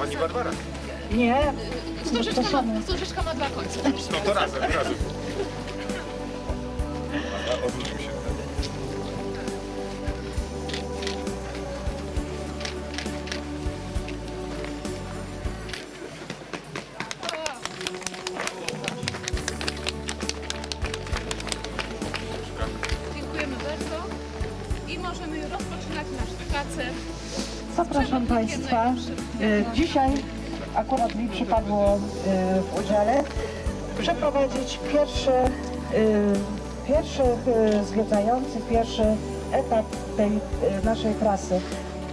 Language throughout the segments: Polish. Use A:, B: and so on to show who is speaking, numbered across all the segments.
A: Pani Barbara.
B: Nie,
C: Wstążeczka ma, wstążeczka ma dwa końce.
A: No to razem, razem. A, Odwróćmy się.
C: Dziękujemy bardzo i możemy rozpoczynać naszą pracę.
B: zapraszam Państwa. Dzisiaj akurat mi przypadło e, w udziale przeprowadzić pierwszy, e, pierwszy e, zwiedzający, pierwszy etap tej e, naszej trasy.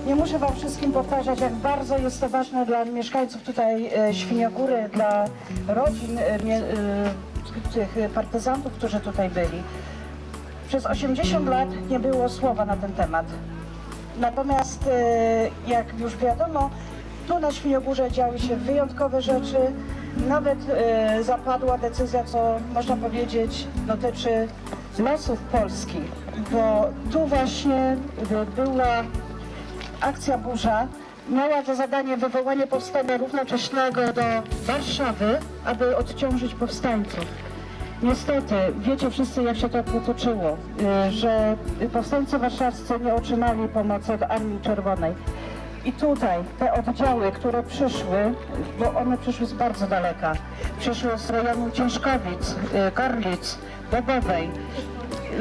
B: Nie muszę Wam wszystkim powtarzać, jak bardzo jest to ważne dla mieszkańców tutaj e, Świniogóry, dla rodzin e, e, tych partyzantów, którzy tutaj byli. Przez 80 lat nie było słowa na ten temat. Natomiast e, jak już wiadomo, tu na Świniogórze działy się wyjątkowe rzeczy. Nawet e, zapadła decyzja, co można powiedzieć, dotyczy losów Polski, bo tu właśnie e, była akcja burza. Miała za zadanie wywołanie powstania równocześnego do Warszawy, aby odciążyć powstańców. Niestety, wiecie wszyscy jak się to potoczyło, y, że powstańcy warszawscy nie otrzymali pomocy od Armii Czerwonej. I tutaj te oddziały, które przyszły, bo one przyszły z bardzo daleka, przyszły z rejonu Ciężkowic, y, Gorlic, Bobowej.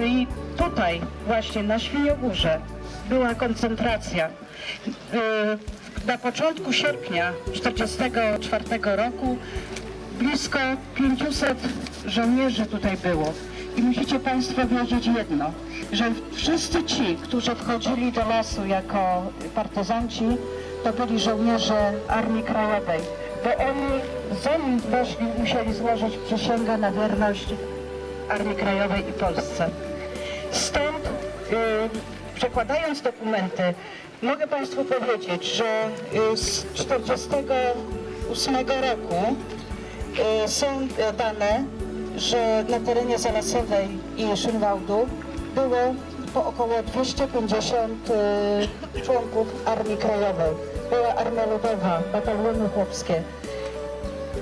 B: I tutaj właśnie na Świniogórze była koncentracja. Y, Na początku sierpnia 1944 roku blisko 500 żołnierzy tutaj było. I musicie Państwo wiedzieć jedno, że wszyscy ci, którzy wchodzili do lasu jako partyzanci, to byli żołnierze Armii Krajowej, bo oni zanim weszli musieli złożyć przysięgę na wierność Armii Krajowej i Polsce. Stąd, y, przekładając dokumenty, mogę Państwu powiedzieć, że y, z 1948 roku y, są dane, że na terenie Zalasowej i Szynwałdu było po około 250 y, członków Armii Krajowej. Była Armia Ludowa, bataliony chłopskie.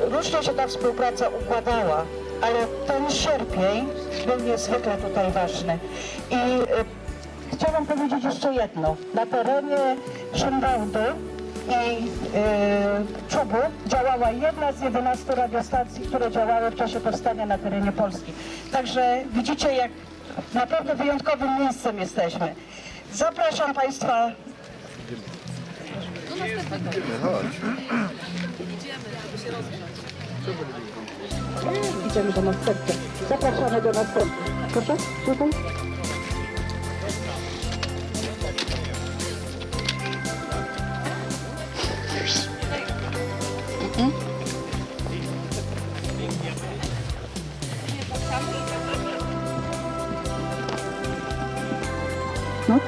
B: Różnie się ta współpraca układała, ale ten sierpień był niezwykle tutaj ważny. I y, chciałam powiedzieć jeszcze jedno. Na terenie Szynwałdu i y, Czubu działała jedna z 11 radiostacji, które działały w czasie powstania na terenie Polski. Także widzicie, jak naprawdę wyjątkowym miejscem jesteśmy. Zapraszam Państwa Idziemy do następcy. Zapraszamy do następcy. Proszę, tutaj.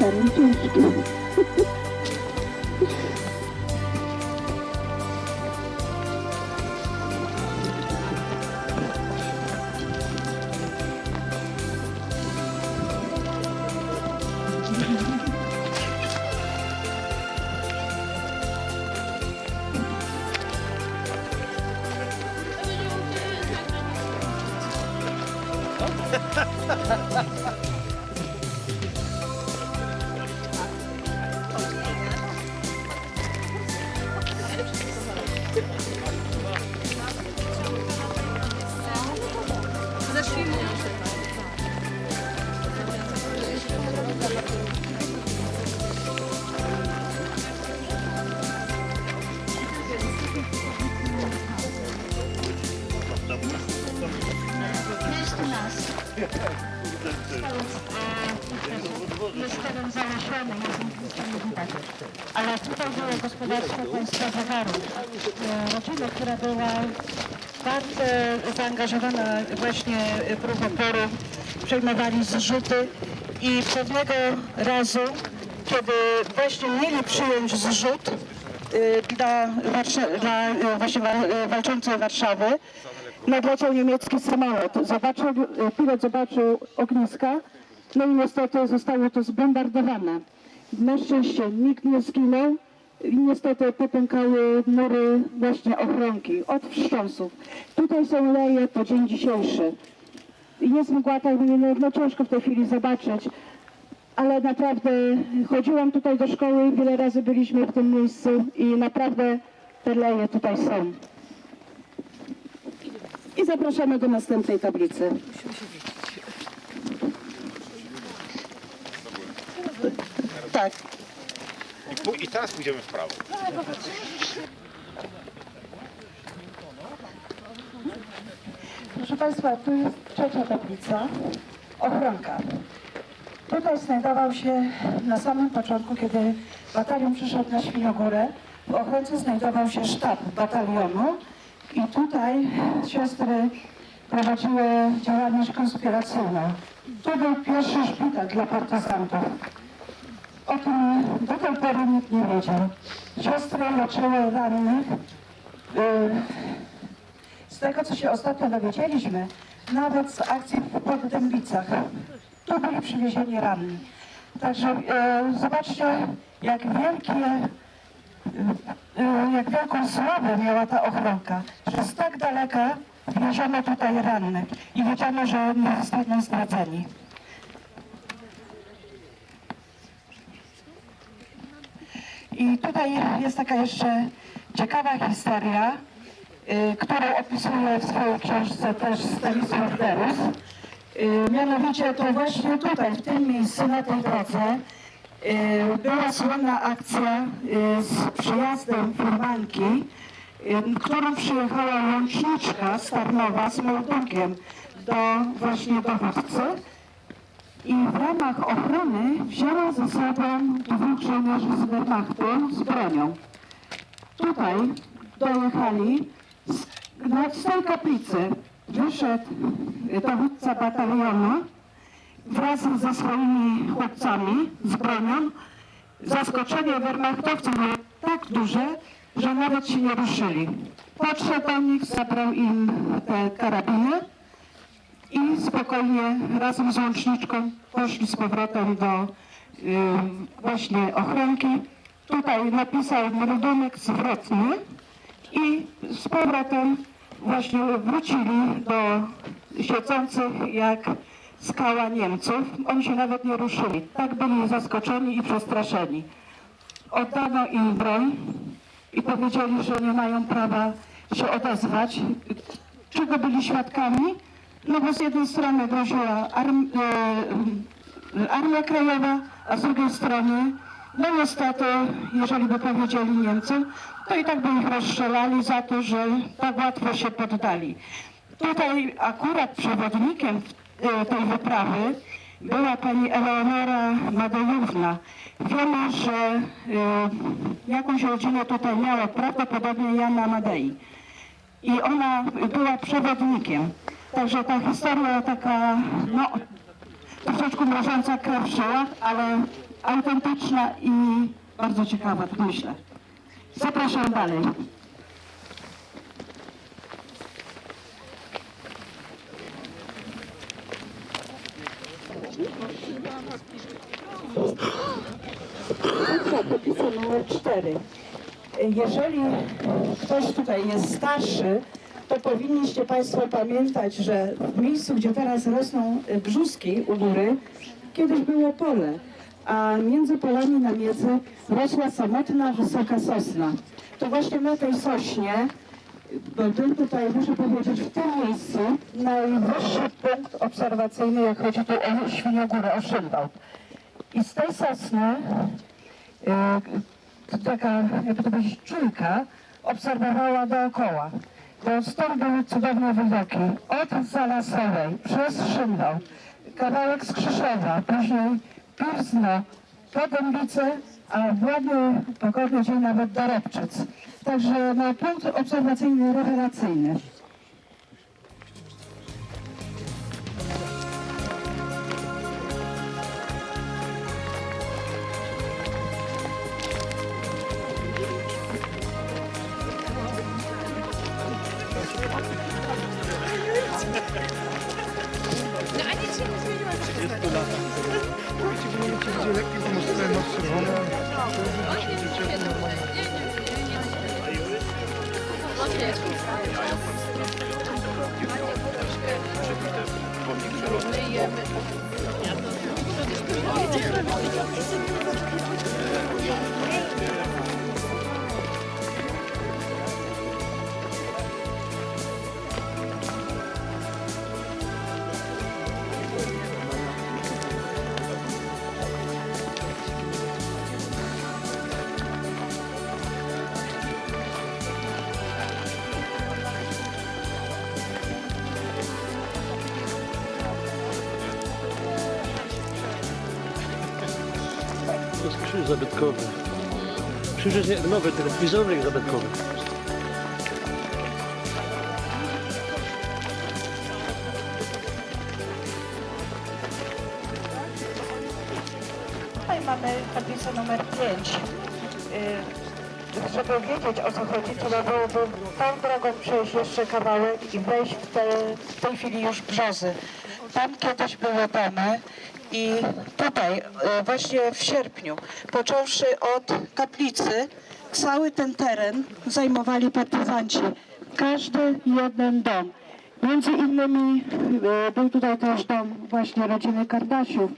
B: No teren ciężki. Jest u nas. Jest teren zalesiony, jest nie widać. Ale tutaj było gospodarstwo państwa Zawarów. E, Rodzina, która była bardzo zaangażowana właśnie w ruch oporu, przejmowali zrzuty i pewnego razu, kiedy właśnie mieli przyjąć zrzut y, dla, dla y, właśnie wa- walczącej Warszawy, nadleciał niemiecki samolot. Zobaczył, pilot zobaczył ogniska, no i niestety zostało to zbombardowane. Na szczęście nikt nie zginął, i niestety popękały mury właśnie ochronki od wstrząsów. Tutaj są leje po dzień dzisiejszy. Jest mgła, tak no, no ciężko w tej chwili zobaczyć, ale naprawdę chodziłam tutaj do szkoły, wiele razy byliśmy w tym miejscu i naprawdę te leje tutaj są. I zapraszamy do następnej tablicy. Tak.
A: I, pu- I teraz pójdziemy w prawo.
B: Proszę Państwa, tu jest trzecia tablica, ochronka. Tutaj znajdował się na samym początku, kiedy batalion przyszedł na Świniogórę, w ochronce znajdował się sztab batalionu i tutaj siostry prowadziły działalność konspiracyjną. Tu był pierwszy szpital dla partyzantów. O tym do tej pory nikt nie wiedział. Siostry leczyły rannych. y, z tego, co się ostatnio dowiedzieliśmy, nawet z akcji w Poddębicach, tu byli przywiezieni ranni. Także e, zobaczcie, jak wielkie, jak wielką sławę miała ta ochronka, że z tak daleka wieziono tutaj rannych i wiedziano, że nie zostaną zdradzeni. I tutaj jest taka jeszcze ciekawa historia, y, którą opisuje w swojej książce też Stanisław Derus. Y, Mianowicie to właśnie tutaj, w tym miejscu, na tej drodze, y, była słynna akcja y, z przyjazdem furmanki, y, którą przyjechała łączniczka z Tarnowa z meldunkiem do właśnie dowódcy. I w ramach ochrony wzięła ze sobą dwóch żołnierzy z Wehrmachtu z bronią. Tutaj dojechali, z, z tej kaplicy wyszedł dowódca batalionu wraz ze swoimi chłopcami z bronią. Zaskoczenie Wehrmachtowców było tak duże, że nawet się nie ruszyli. Podszedł do nich, zabrał im te karabiny i spokojnie razem z łączniczką poszli z powrotem do y, właśnie ochronki. Tutaj napisał meldunek zwrotny i z powrotem właśnie wrócili do siedzących jak skała Niemców. Oni się nawet nie ruszyli. Tak byli zaskoczeni i przestraszeni. Oddano im broń i powiedzieli, że nie mają prawa się odezwać. Czego byli świadkami? No bo z jednej strony groziła arm, e, Armia Krajowa, a z drugiej strony, no niestety, jeżeli by powiedzieli Niemcom, to i tak by ich rozstrzelali za to, że tak łatwo się poddali. Tutaj akurat przewodnikiem tej wyprawy była pani Eleonora Madejówna. Wiemy, że e, jakąś rodzinę tutaj miała, prawdopodobnie Jana Madei i ona była przewodnikiem. Także ta historia taka, no, troszeczkę mrożąca krew w żyłach, ale autentyczna i bardzo ciekawa, tak myślę. Zapraszam dalej. Podpisa numer 4. Jeżeli ktoś tutaj jest starszy, to powinniście Państwo pamiętać, że w miejscu, gdzie teraz rosną y, brzuski u góry, kiedyś było pole, a między polami na miedzy rosła samotna, wysoka sosna. To właśnie na tej sośnie, bo był tutaj, muszę powiedzieć, w tym miejscu najwyższy punkt obserwacyjny, jak chodzi tu o Świniogórę, o Szynwałd. I z tej sosny y, taka, jakby to powiedzieć, czujka obserwowała dookoła. Bo stąd były cudowne widoki. Od Zalasowej, przez Szynwałd, kawałek z Krzyszowa, później Pirsno, Podębice, a w ładny, pogodny dzień nawet do. Także no, punkt obserwacyjny rewelacyjny.
D: Zabytkowy. Krzyż jest nowy, tylko wizerunek zabytkowy.
B: Tutaj mamy tablicę numer 5. Żeby wiedzieć o co chodzi, trzeba byłoby tą drogą przejść jeszcze kawałek i wejść w, te, w tej chwili już brzozy. Tam kiedyś były domy i tutaj e, właśnie w sierpniu, począwszy od kaplicy, cały ten teren zajmowali partyzanci. Każdy jeden dom. Między innymi e, był tutaj też dom właśnie rodziny Kardasiów.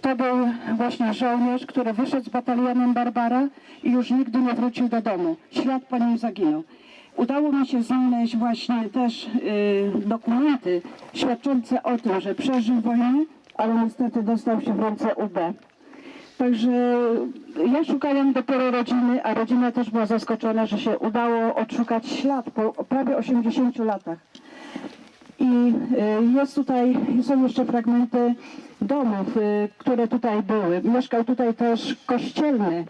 B: To był właśnie żołnierz, który wyszedł z batalionem Barbara i już nigdy nie wrócił do domu. Ślad po nim zaginął. Udało mi się znaleźć właśnie też y, dokumenty świadczące o tym, że przeżył wojnę, ale niestety dostał się w ręce UB. Także ja szukałam dopiero rodziny, a rodzina też była zaskoczona, że się udało odszukać ślad po prawie 80 latach. I y, jest tutaj, są jeszcze fragmenty domów, y, które tutaj były. Mieszkał tutaj też kościelny,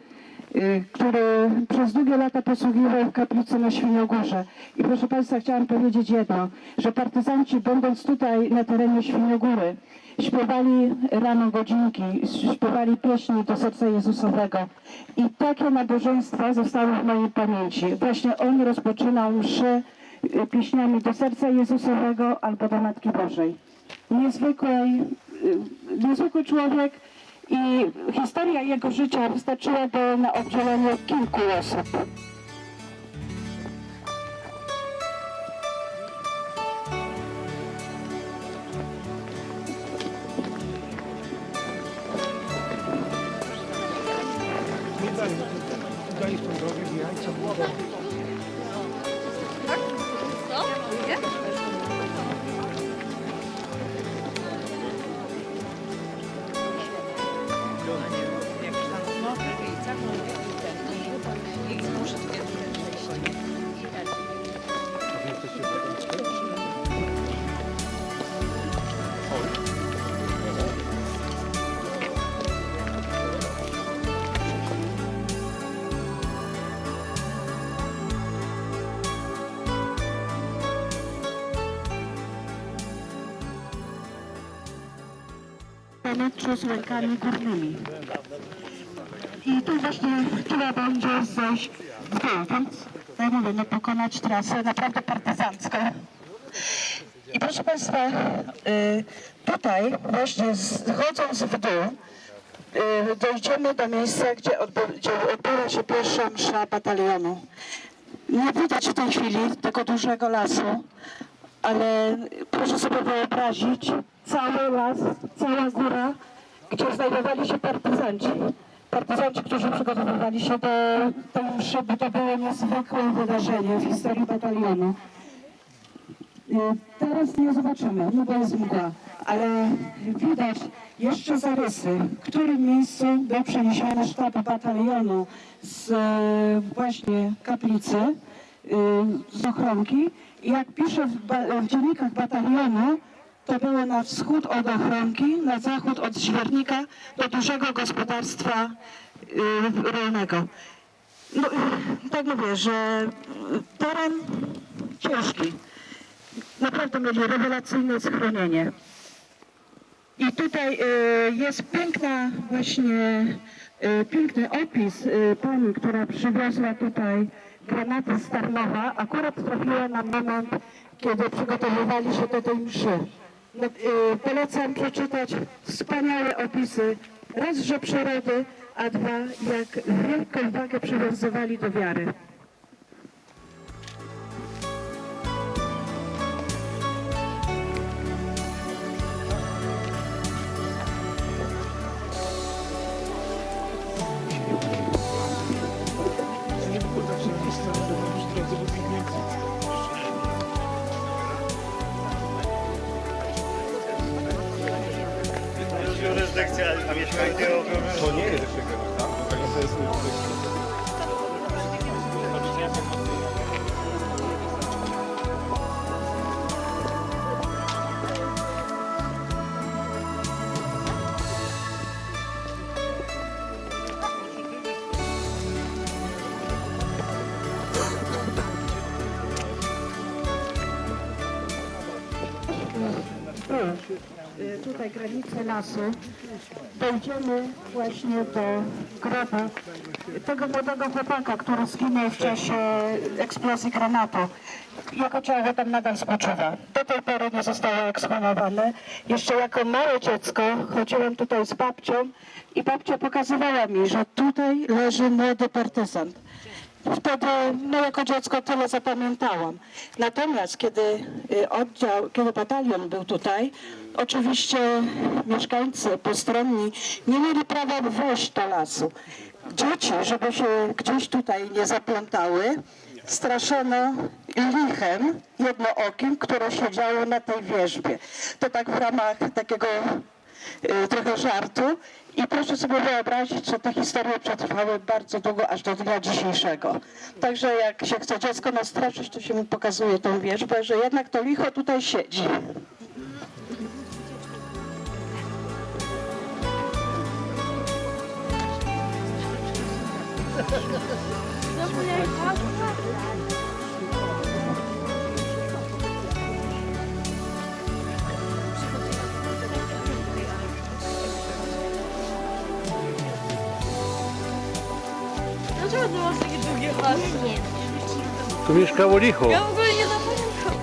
B: y, który przez długie lata posługiwał kaplicy na Świniogórze. I proszę Państwa, chciałam powiedzieć jedno, że partyzanci będąc tutaj na terenie Świniogóry, śpiewali rano godzinki, śpiewali pieśni do serca Jezusowego. I takie nabożeństwa zostały w mojej pamięci. Właśnie on rozpoczynał mszy pieśniami do serca Jezusowego albo do Matki Bożej. Y, niezwykły człowiek i historia jego życia wystarczyłaby na oddzielenie kilku osób. Ponadto z rękami górnymi. I tu właśnie trzeba będzie zejść w dół, więc ja mówię, no pokonać trasę naprawdę partyzancką. I proszę Państwa, y, tutaj właśnie schodząc w dół, y, dojdziemy do miejsca, gdzie, odby- gdzie odbyła się pierwsza msza batalionu. Nie widać w tej chwili tego dużego lasu, ale proszę sobie wyobrazić cały las, cała góra, gdzie znajdowali się partyzanci. Partyzanci, którzy przygotowywali się do tej mszy, bo to było niezwykłe wydarzenie w historii batalionu. Y, Teraz nie zobaczymy, no bo jest mgła, ale widać jeszcze zarysy, w którym miejscu był przeniesiony sztab batalionu z e, właśnie kaplicy, z ochronki. Jak pisze w, w dziennikach batalionu, to było na wschód od ochronki, na zachód od świernika do dużego gospodarstwa y, rolnego. No, y, tak mówię, że y, teren ciężki. Naprawdę mieli rewelacyjne schronienie. I tutaj y, jest piękna właśnie, y, piękny opis y, pani, która przywiozła tutaj granaty z Tarnowa. Akurat trafiła na moment, kiedy przygotowywali się do tej mszy. No, y, polecam przeczytać wspaniałe opisy raz, że przyrody, a dwa, jak wielką wagę przywiązywali do wiary. Tutaj granicę lasu, dojdziemy właśnie do grobu tego młodego chłopaka, który zginął w czasie eksplozji granatu. Jego ciało tam nadal spoczywa. Do tej pory nie zostało ekshumowane. Jeszcze jako małe dziecko chodziłem tutaj z babcią i babcia pokazywała mi, że tutaj leży młody partyzant. Wtedy, no jako dziecko tyle zapamiętałam. Natomiast kiedy y, oddział, kiedy batalion był tutaj, oczywiście mieszkańcy postronni nie mieli prawa wejść do lasu. Dzieci, żeby się gdzieś tutaj nie zaplątały, straszono lichem jednookim, które siedziało na tej wierzbie. To tak w ramach takiego trochę żartu. I proszę sobie wyobrazić, że te historie przetrwały bardzo długo, aż do dnia dzisiejszego. Także jak się chce dziecko nastraszyć, to się mu pokazuje tą wierzbę, że jednak to licho tutaj siedzi.
E: Dlaczego ty masz takie długie hasło?
D: Tu mieszkało licho.
E: Ja w ogóle nie zapamiętam.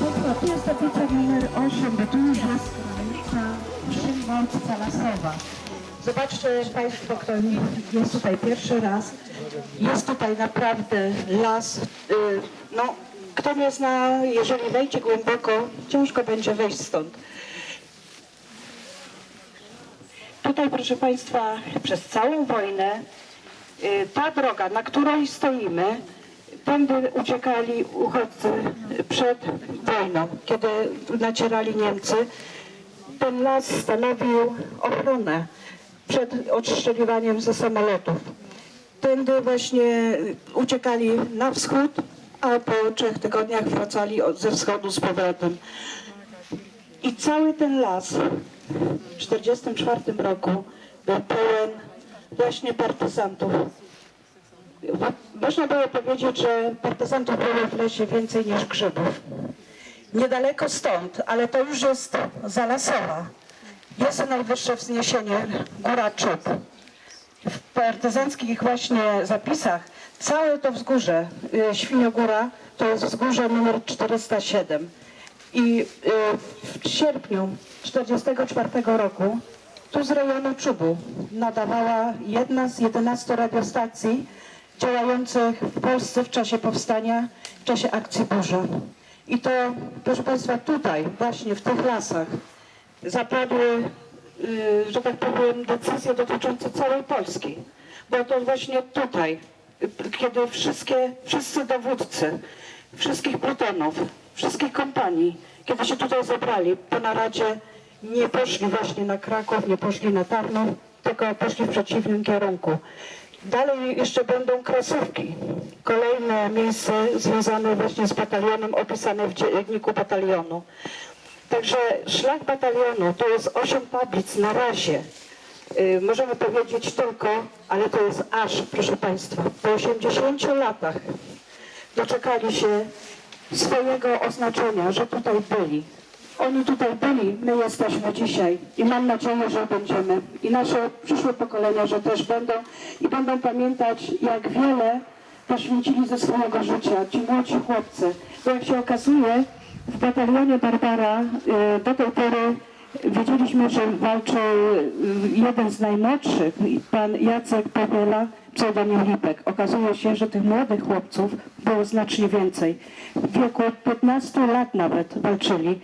B: Państwa, tu jest tablica numer 8, bo tu już jest granica Szymborca Lasowa. Zobaczcie Państwo, kto jest tutaj pierwszy raz. Jest tutaj naprawdę las. y, No, kto nie zna, jeżeli wejdzie głęboko, ciężko będzie wejść stąd. Tutaj, proszę Państwa, przez całą wojnę y, ta droga, na której stoimy, tędy uciekali uchodźcy przed wojną, kiedy nacierali Niemcy. Ten las stanowił ochronę przed odstrzeliwaniem ze samolotów. Tędy właśnie uciekali na wschód, a po trzech tygodniach wracali ze wschodu z powrotem. I cały ten las w 1944 roku był pełen właśnie partyzantów. Można było powiedzieć, że partyzantów było w lesie więcej niż grzybów. Niedaleko stąd, ale to już jest Zalasowa, jest najwyższe wzniesienie Góra Czub. W partyzanckich właśnie zapisach całe to wzgórze, y, Świniogóra, to jest wzgórze numer 407. I y, w sierpniu 1944 roku tu z rejonu Czubu nadawała jedna z 11 radiostacji działających w Polsce w czasie powstania, w czasie akcji Burza. I to, proszę Państwa, tutaj, właśnie w tych lasach zapadły, że tak powiem, decyzje dotyczące całej Polski. Bo to właśnie tutaj, y, kiedy wszystkie, wszyscy dowódcy wszystkich plutonów, wszystkich kompanii, kiedy się tutaj zebrali po naradzie, nie poszli właśnie na Kraków, nie poszli na Tarnów, tylko poszli w przeciwnym kierunku. Dalej jeszcze będą krasówki. Kolejne miejsce związane właśnie z batalionem, opisane w dzienniku batalionu. Także szlak batalionu to jest osiem tablic na razie. Y, możemy powiedzieć tylko, ale to jest aż, proszę Państwa, po 80 latach doczekali się swojego oznaczenia, że tutaj byli. Oni tutaj byli, my jesteśmy dzisiaj i mam nadzieję, że będziemy. I nasze przyszłe pokolenia, że też będą i będą pamiętać, jak wiele poświęcili ze swojego życia ci młodzi chłopcy. Bo jak się okazuje, W batalionie Barbara y, do tej pory wiedzieliśmy, że walczył y, jeden z najmłodszych, pan Jacek Powiela, pseudonim Lipek. Okazuje się, że tych młodych chłopców było znacznie więcej. W wieku 15 lat nawet walczyli.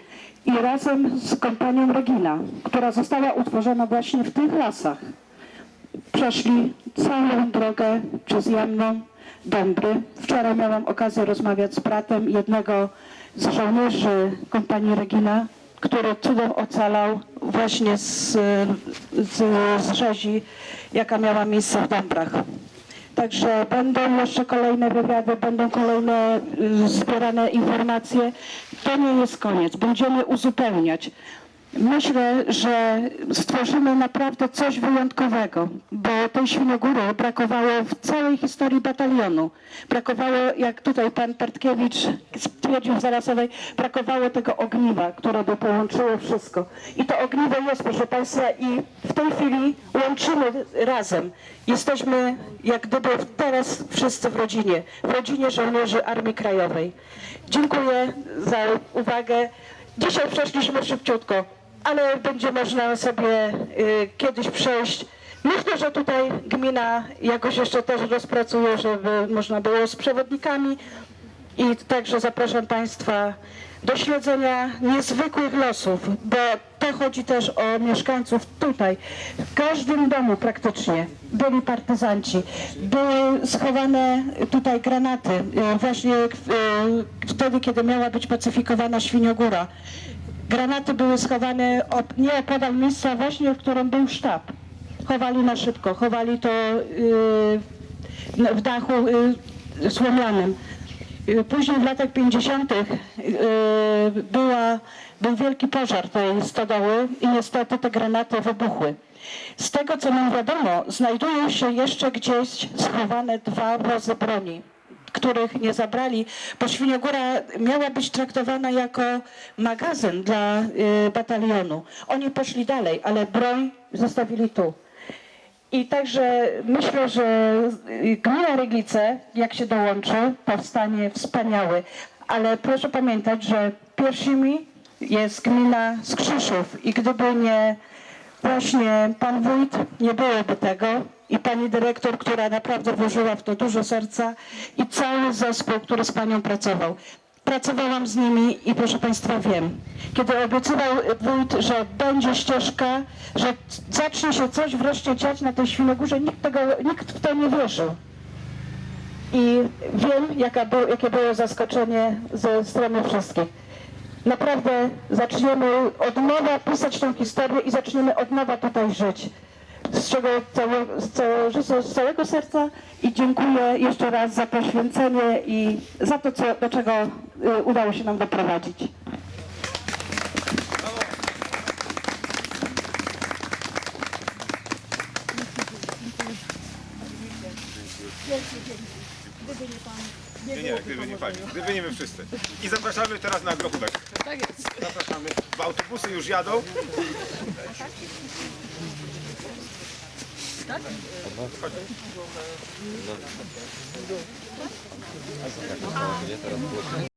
B: I razem z kompanią Regina, która została utworzona właśnie w tych lasach, przeszli całą drogę przez Jamną, Dębry. Wczoraj miałam okazję rozmawiać z bratem jednego z żołnierzy kompanii Regina, który cudem ocalał właśnie z, z, z rzezi, jaka miała miejsce w Dębrach. Także będą jeszcze kolejne wywiady, będą kolejne y, zbierane informacje. To nie jest koniec. Będziemy uzupełniać. Myślę, że stworzymy naprawdę coś wyjątkowego, bo tej Świnogóry brakowało w całej historii batalionu. Brakowało, jak tutaj pan Pertkiewicz stwierdził w Zalasowej, brakowało tego ogniwa, które by połączyło wszystko. I to ogniwo jest, proszę państwa, i w tej chwili łączymy razem. Jesteśmy jak gdyby teraz wszyscy w rodzinie, w rodzinie żołnierzy Armii Krajowej. Dziękuję za uwagę. Dzisiaj przeszliśmy szybciutko, ale będzie można sobie y, kiedyś przejść. Myślę, że tutaj gmina jakoś jeszcze też rozpracuje, żeby można było z przewodnikami i także zapraszam Państwa do śledzenia niezwykłych losów, bo to chodzi też o mieszkańców tutaj. W każdym domu praktycznie byli partyzanci. Były schowane tutaj granaty, y, właśnie y, wtedy, kiedy miała być pacyfikowana Świniogóra. Granaty były schowane op- nie opodal miejsca właśnie, w którym był sztab. Chowali na szybko, chowali to y, na- w dachu y, słomianym. Y, Później w latach 50. y, była, był wielki pożar tej stodoły i niestety te granaty wybuchły. Z tego co nam wiadomo, znajdują się jeszcze gdzieś schowane dwa wozy broni których nie zabrali, bo Świniogóra miała być traktowana jako magazyn dla y, batalionu. Oni poszli dalej, ale broń zostawili tu. I także myślę, że gmina Ryglice, jak się dołączy, powstanie wspaniały. Ale proszę pamiętać, że pierwszymi jest gmina Skrzyszów i gdyby nie właśnie pan wójt, nie byłoby tego i pani dyrektor, która naprawdę włożyła w to dużo serca i cały zespół, który z panią pracował. Pracowałam z nimi i proszę Państwa wiem, kiedy obiecywał wójt, że będzie ścieżka, że zacznie się coś wreszcie dziać na tej Świnogórze, nikt, tego, nikt w to nie wierzył. I wiem, jaka było, jakie było zaskoczenie ze strony wszystkich. Naprawdę zaczniemy od nowa pisać tę historię i zaczniemy od nowa tutaj żyć. Z czego całe, z, całe, z całego serca i dziękuję jeszcze raz za poświęcenie i za to, co, do czego y, udało się nam doprowadzić.
A: Nie, nie, gdyby nie pani. Gdyby nie my wszyscy. I zapraszamy teraz na grochówek.
C: Tak jest.
A: Zapraszamy. Bo autobusy już jadą. так? Ага.